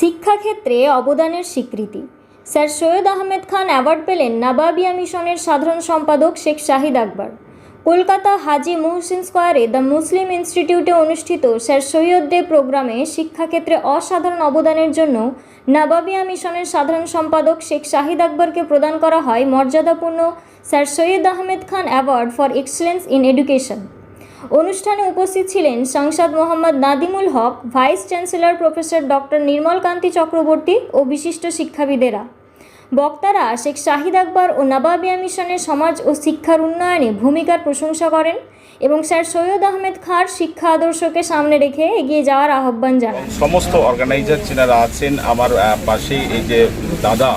শিক্ষাক্ষেত্রে অবদানের স্বীকৃতি। স্যার সৈয়দ আহমেদ খান অ্যাওয়ার্ড পেলেন নাবাবিয়া মিশনের সাধারণ সম্পাদক শেখ শাহিদ আকবর। কলকাতা হাজি মুহসিন স্কোয়ারে দ্য মুসলিম ইনস্টিটিউটে অনুষ্ঠিত স্যার সৈয়দ ডে প্রোগ্রামে শিক্ষাক্ষেত্রে অসাধারণ অবদানের জন্য নাবাবিয়া মিশনের সাধারণ সম্পাদক শেখ শাহিদ আকবরকে প্রদান করা হয় মর্যাদাপূর্ণ sir Syed Ahmed Khan award for excellence in education. অনুষ্ঠানে উপস্থিত ছিলেন সাংসদ Mohammad Nadimul Haque, vice chancellor professor doctor Nirmal Kanti Chakraborty ও বিশিষ্ট শিক্ষাবিদেরা। বক্তারা শেখ শাহিদ আকবর ও নবাবিয়া মিশনের সমাজ ও শিক্ষার উন্নয়নে ভূমিকার প্রশংসা করেন এবং স্যার সৈয়দ আহমেদ খাঁর শিক্ষা আদর্শকে সামনে রেখে এগিয়ে যাওয়ার আহ্বান জানান। সমস্ত অর্গানাইজার যিনারা আছেন, আমার পাশে এই যে দাদা,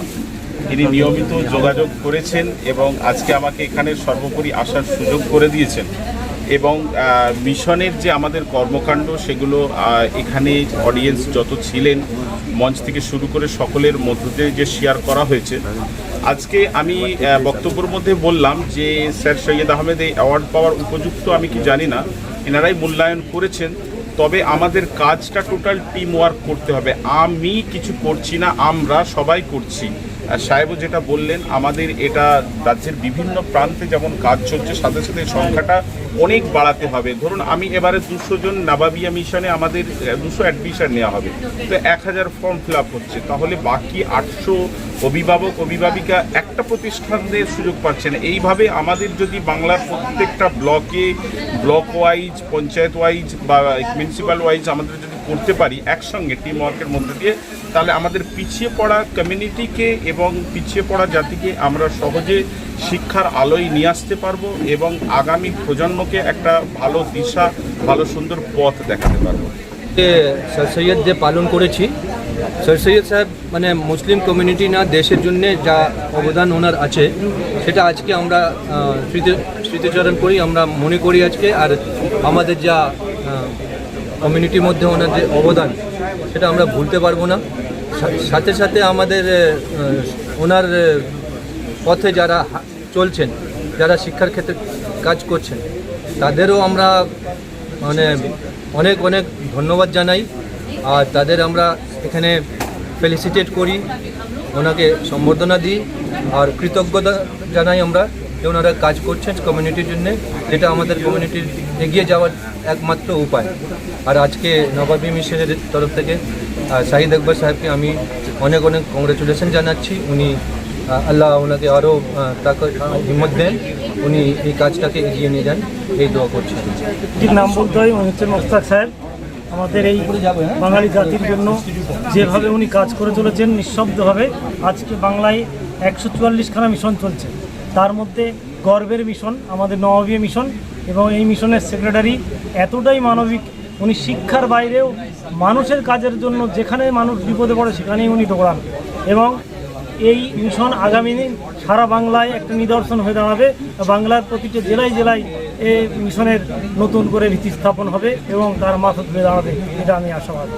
তিনি নিয়মিত যোগাযোগ করেছেন এবং আজকে আমাকে এখানে সর্বোপরি আসার সুযোগ করে দিয়েছেন। এবং মিশনের যে আমাদের কর্মকাণ্ড, সেগুলো এখানে অডিয়েন্স যত ছিলেন, মঞ্চ থেকে শুরু করে সকলের মধ্য যে শেয়ার করা হয়েছে। আজকে আমি বক্তব্যের মধ্যে বললাম যে, স্যার সৈয়দ আহমেদ এই অ্যাওয়ার্ড পাওয়ার উপযুক্ত আমি কি জানি না। এনারাই মূল্যায়ন করেছেন। তবে আমাদের কাজটা টোটাল টিম ওয়ার্ক করতে হবে। আমি কিছু করছি না, আমরা সবাই করছি। সাহেবও যেটা বললেন, আমাদের এটা রাজ্যের বিভিন্ন প্রান্তে যেমন কাজ চলছে, সাথে সাথে সংখ্যাটা অনেক বাড়াতে হবে। ধরুন, আমি এবারে দুশো জন নাবাবিয়া মিশনে আমাদের দুশো অ্যাডমিশন নেওয়া হবে। তো এক হাজার ফর্ম ফিল আপ হচ্ছে। তাহলে বাকি আটশো অভিভাবক, অভিভাবিকা একটা প্রতিষ্ঠানের সুযোগ পাচ্ছে না। এইভাবে আমাদের যদি বাংলার প্রত্যেকটা ব্লকে ব্লক ওয়াইজ পঞ্চায়েত ওয়াইজ বা মিউনিসিপ্যাল ওয়াইজ আমাদের যদি করতে পারি একসঙ্গে টিম ওয়ার্কের মধ্যে দিয়ে, তাহলে আমাদের পিছিয়ে পড়া কমিউনিটিকে এবং পিছিয়ে পড়া জাতিকে আমরা সহজে শিক্ষার আলোয় নিয়ে আসতে পারব এবং আগামী প্রজন্মকে একটা ভালো দিশা, ভালো সুন্দর পথ দেখাতে পারব। স্যার সৈয়দ যে পালন করেছি, স্যার সৈয়দ সাহেব মানে মুসলিম কমিউনিটি না, দেশের জন্য যা অবদান ওনার আছে, সেটা আজকে আমরা স্মৃতি, স্মৃতিচারণ করি, আমরা মনে করি আজকে, আর আমাদের যা কমিউনিটির মধ্যে ওনার যে অবদান, সেটা আমরা ভুলতে পারব না। সাথে সাথে আমাদের ওনার পথে যারা চলছেন, যারা শিক্ষার ক্ষেত্রে কাজ করছেন, তাদেরও আমরা মানে অনেক অনেক ধন্যবাদ জানাই। আর তাদের আমরা এখানে ফেলিসিটেট করি, ওনাকে সম্বর্ধনা দিই। আর কৃতজ্ঞতা জানাই আমরা। ওনারা কাজ করছেন কমিউনিটির জন্য, যেটা আমাদের কমিউনিটির এগিয়ে যাওয়ার একমাত্র উপায়। আর আজকে নবাবী মিশনের তরফ থেকে শাহিদ আকবর সাহেবকে আমি অনেক অনেক কংগ্রেচুলেশন জানাচ্ছি। উনি আল্লাহ ওনাকে আরও তাকে, হিম্মত দেন, উনি এই কাজটাকে এগিয়ে নিয়ে যান। এই দোয়া করছি। ঠিক নাম বলতে হয়, উনি হচ্ছেন মোস্তাক সাহেব। আমাদের এই বাঙালি জাতির জন্য যেভাবে উনি কাজ করে চলেছেন, নিঃশব্দভাবে আজকে বাংলায় একশো চুয়াল্লিশখানা মিশন চলছে। তার মধ্যে গর্বের মিশন, আমাদের নবাবীয় মিশন এবং এই মিশনের সেক্রেটারি এতটাই মানবিক, উনি শিক্ষার বাইরেও মানুষের কাজের জন্য যেখানে মানুষ বিপদে পড়ে সেখানেই উনি দৌড়ান এবং এই মিশন আগামী দিন সারা বাংলায় একটা নিদর্শন হয়ে দাঁড়াবে। বাংলার প্রতিটি জেলায় জেলায় এই মিশনের নতুন করে ভিত্তি স্থাপন হবে এবং তার মাথা তুলে দাঁড়াবে, এটা আমি আশাবাদী।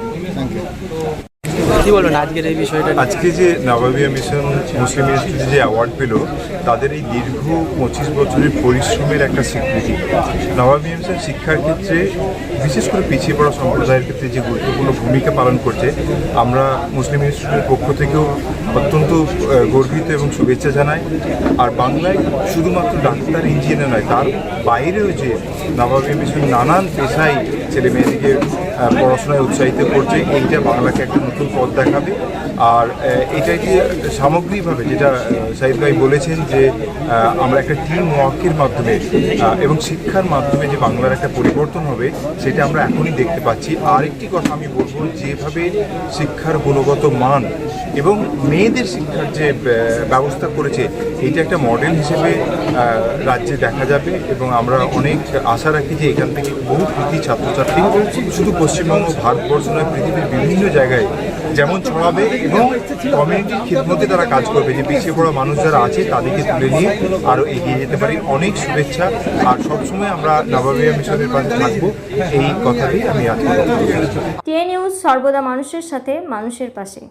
কি বলবেন আজকের এই বিষয়টা আজকে যে নবাবিয়া মিশন মুসলিম ইনস্টিটিউটে যে অ্যাওয়ার্ড পেল, তাদের এই দীর্ঘ পঁচিশ বছরের পরিশ্রমের একটা স্বীকৃতি। নবাবিয়া মিশন শিক্ষার ক্ষেত্রে, বিশেষ করে পিছিয়ে পড়া সম্প্রদায়ের ক্ষেত্রে যে গুরুত্বপূর্ণ ভূমিকা পালন করছে, আমরা মুসলিম ইনস্টিটিউটের পক্ষ থেকেও অত্যন্ত গর্বিত এবং শুভেচ্ছা জানাই। আর বাংলায় শুধুমাত্র ডাক্তার, ইঞ্জিনিয়ার নয়, তার বাইরেও যে নবাবিয়া মিশন নানান পেশায় ছেলে মেয়েদেরকে পড়াশোনায় উৎসাহিত করছে, এইটা বাংলাকে একটা নতুন পথ দেখাবে আর এটা কি সামগ্রিকভাবে যেটা সাহিদ ভাই বলেছেন যে আমরা একটা টিম ওয়ার্কের মাধ্যমে এবং শিক্ষার মাধ্যমে যে বাংলার একটা পরিবর্তন হবে, সেটা আমরা এখনই দেখতে পাচ্ছি। আরেকটি কথা আমি বলব, যেভাবে শিক্ষার গুণগত মান এবং মেয়েদের শিক্ষার যে ব্যবস্থা করেছে এইটা একটা মডেল হিসেবে রাজ্যে দেখা যাবে এবং আমরা অনেক আশা রাখি যে এখান থেকে বহু কৃতি ছাত্রছাত্রী শুধু পশ্চিমবঙ্গ, ভারতবর্ষ নয়, পৃথিবীর বিভিন্ন জায়গায় যেমন ছড়াবে এবং কমিউনিটির খেদমতে তারা কাজ করবে। যে পিছিয়ে পড়া মানুষ যারা আছে, তাদেরকে তুলে নিয়ে আরও এগিয়ে যেতে পারি। অনেক শুভেচ্ছা। আর সবসময় আমরা নবাবিয়া মিশনের পাশে থাকব। এই কথাটি আমি আজকে টিএ নিউজ সর্বদা মানুষের সাথে, মানুষের পাশে।